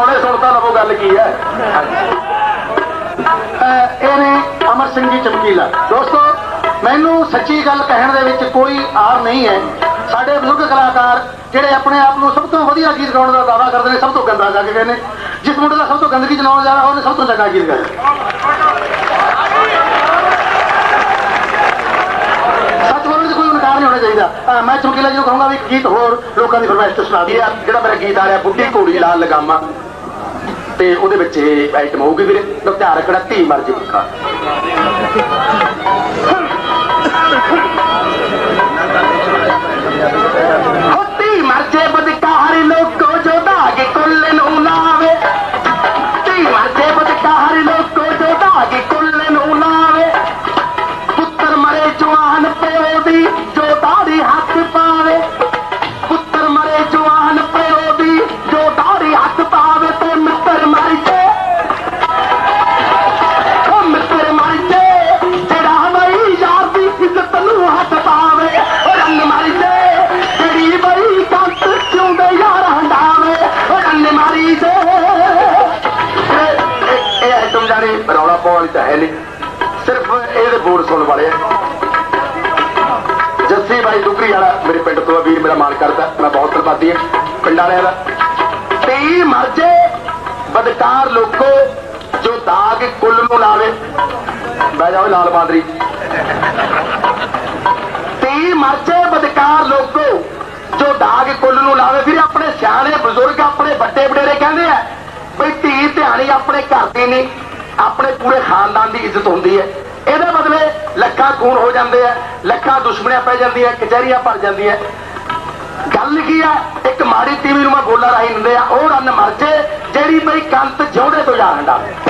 ਆਉਣੇ ਸੁਣ ਤਾਂ ਲਵੋ ਗੱਲ ਕੀ ਹੈ? ਇਹ ਨੇ ਅਮਰ ਸਿੰਘ ਜੀ ਚਮਕੀਲਾ। ਦੋਸਤੋ, ਮੈਨੂੰ ਸੱਚੀ ਗੱਲ ਕਹਿਣ ਦੇ ਵਿੱਚ ਕੋਈ ਆਰ ਨਹੀਂ ਹੈ। ਸਾਡੇ ਬਜ਼ੁਰਗ ਕਲਾਕਾਰ ਜਿਹੜੇ ਆਪਣੇ ਆਪ ਨੂੰ ਸਭ ਤੋਂ ਵਧੀਆ ਗੀਤ ਗਾਉਣ ਦਾ ਦਾਅਵਾ ਕਰਦੇ ਨੇ, ਸਭ ਤੋਂ ਗੰਦਾ ਗਾ ਕੇ ਕਹਿੰਦੇ ਨੇ। ਜਿਸ ਮੁੰਡੇ ਦਾ ਸਭ ਤੋਂ ਗੰਦਗੀ ਚਲਾਉਣ ਜਾ ਰਿਹਾ, ਉਹਨੇ ਸਭ ਤੋਂ ਚੰਗਾ ਗੀਤ ਗਾਇਆ। ਸੱਚ ਬੋਲਣ ਦੀ ਕੋਈ ਇਨਕਾਰ ਨਹੀਂ ਹੋਣਾ ਚਾਹੀਦਾ। ਮੈਂ ਚਮਕੀਲਾ ਜੀ ਨੂੰ ਕਹੂੰਗਾ ਵੀ ਗੀਤ ਹੋਰ ਲੋਕਾਂ ਦੀ ਫਰਮਾਇਸ਼ ਤੋਂ ਸੁਣਾ ਇਹ ਜਿਹੜਾ ਮੇਰਾ ਗੀਤ ਆ ਰਿਹਾ, ਬੁੱਢੀ ਘੋੜੀ ਲਾਲ ਲਗਾਮਾ। ਤੇ ਉਹਦੇ ਵਿੱਚ ਇਹ ਆਈਟਮ ਹੋਊਗੀ ਵੀਰੇ। ਲੋ ਧਿਆਨ ਰੱਖਣਾ ਧੀ ਮਰ ਜੇ ਇਹ- ਰੌਲਾ ਪਾਉਣ ਵਾਲੀ ਤਾਂ ਹੈ ਨਹੀਂ। ਸਿਰਫ ਇਹਦੇ ਬੋਲ ਸੁਣ ਵਾਲੇ ਆ। ਜੱਸੀ ਬਾਈ ਡੁਗਰੀ ਵਾਲਾ ਮੇਰੇ ਪਿੰਡ ਤੋਂ ਆ, ਵੀਰ ਮੇਰਾ ਮਾਣ ਕਰਦਾ, ਮੈਂ ਬਹੁਤ ਧੰਨਵਾਦੀ ਹਾਂ ਪਿੰਡ ਵਾਲਿਆਂ ਦਾ। ਤੇ ਮਰਜੇ ਬਦਕਾਰ ਲੋਕੋ, ਜੋ ਦਾਗ ਕੁੱਲ ਨੂੰ ਲਾਵੇ। ਬਹਿ ਜਾਓ ਲਾਲ ਬਾਦਰੀ। ਤੇ ਮਰਜੇ ਬਦਕਾਰ ਲੋਕੋ, ਜੋ ਦਾਗ ਕੁੱਲ ਨੂੰ ਲਾਵੇ। ਫਿਰ ਆਪਣੇ ਸਿਆਣੇ ਬਜ਼ੁਰਗ, ਆਪਣੇ ਵੱਡੇ ਵਡੇਰੇ ਕਹਿੰਦੇ ਆ, ਬਈ ਧੀ ਧਿਆਣੀ ਆਪਣੇ ਘਰ ਦੀ ਨਹੀਂ। ਆਪਣੇ ਪੂਰੇ ਖਾਨਦਾਨ ਦੀ ਇੱਜ਼ਤ ਹੁੰਦੀ ਹੈ। ਇਹਦੇ ਬਦਲੇ ਲੱਖਾਂ ਖੂਨ ਹੋ ਜਾਂਦੇ ਆ, ਲੱਖਾਂ ਦੁਸ਼ਮਣੀਆਂ ਪੈ ਜਾਂਦੀਆਂ, ਕਚਹਿਰੀਆਂ ਭਰ ਜਾਂਦੀਆਂ। ਗੱਲ ਕੀ ਆ? ਇੱਕ ਮਾੜੀ ਟੀਵੀ ਨੂੰ ਮੈਂ ਬੋਲਾ ਰਾਹੀਂ ਦਿੰਦੇ ਆ, ਉਹ ਰੰਨ ਮਰ ਜੇ, ਜਿਹੜੀ ਬਈ ਕੰਤ ਜਿਉਂਦੇ ਤੋਂ ਯਾਰ ਹੰਡਾਵੇ